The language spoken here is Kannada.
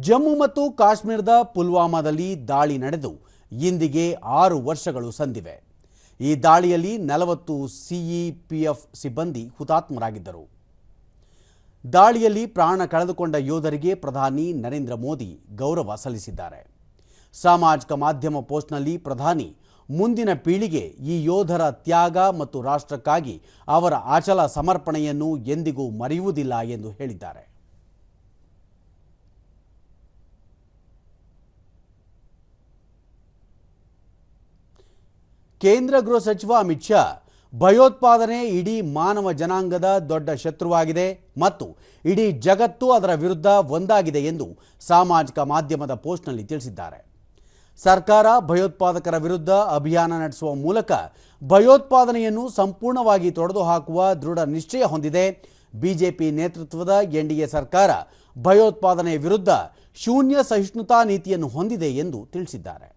ಜಮ್ಮು ಮತ್ತು ಕಾಶ್ಮೀರದ ಪುಲ್ವಾಮಾದಲ್ಲಿ ದಾಳಿ ನಡೆದು ಇಂದಿಗೆ ಆರು ವರ್ಷಗಳು ಸಂದಿವೆ. ಈ ದಾಳಿಯಲ್ಲಿ ನಲವತ್ತು ಸಿಇಪಿಎಫ್ ಸಿಬ್ಬಂದಿ ಹುತಾತ್ಮರಾಗಿದ್ದರು. ದಾಳಿಯಲ್ಲಿ ಪ್ರಾಣ ಕಳೆದುಕೊಂಡ ಯೋಧರಿಗೆ ಪ್ರಧಾನಿ ನರೇಂದ್ರ ಮೋದಿ ಗೌರವ ಸಲ್ಲಿಸಿದ್ದಾರೆ. ಸಾಮಾಜಿಕ ಮಾಧ್ಯಮ ಪೋಸ್ಟ್ನಲ್ಲಿ ಪ್ರಧಾನಿ, ಮುಂದಿನ ಪೀಳಿಗೆ ಈ ಯೋಧರ ತ್ಯಾಗ ಮತ್ತು ರಾಷ್ಟ್ರಕ್ಕಾಗಿ ಅವರ ಅಚಲ ಸಮರ್ಪಣೆಯನ್ನು ಎಂದಿಗೂ ಮರೆಯುವುದಿಲ್ಲ ಎಂದು ಹೇಳಿದ್ದಾರೆ. ಕೇಂದ್ರ ಗೃಹ ಸಚಿವ ಅಮಿತ್ ಶಾ ಭಯೋತ್ಪಾದನೆ ಇಡೀ ಮಾನವ ಜನಾಂಗದ ದೊಡ್ಡ ಶತ್ರುವಾಗಿದೆ ಮತ್ತು ಇಡೀ ಜಗತ್ತು ಅದರ ವಿರುದ್ಧ ಒಂದಾಗಿದೆ ಎಂದು ಸಾಮಾಜಿಕ ಮಾಧ್ಯಮದ ಪೋಸ್ಟ್ನಲ್ಲಿ ತಿಳಿಸಿದ್ದಾರೆ. ಸರ್ಕಾರ ಭಯೋತ್ಪಾದಕರ ವಿರುದ್ಧ ಅಭಿಯಾನ ನಡೆಸುವ ಮೂಲಕ ಭಯೋತ್ಪಾದನೆಯನ್ನು ಸಂಪೂರ್ಣವಾಗಿ ತೊಡೆದು ಹಾಕುವ ದೃಢ ನಿಶ್ಚಯ ಹೊಂದಿದೆ. ಬಿಜೆಪಿ ನೇತೃತ್ವದ ಎನ್ಡಿಎ ಸರ್ಕಾರ ಭಯೋತ್ಪಾದನೆ ವಿರುದ್ಧ ಶೂನ್ಯ ಸಹಿಷ್ಣುತಾ ನೀತಿಯನ್ನು ಹೊಂದಿದೆ ಎಂದು ತಿಳಿಸಿದ್ದಾರೆ.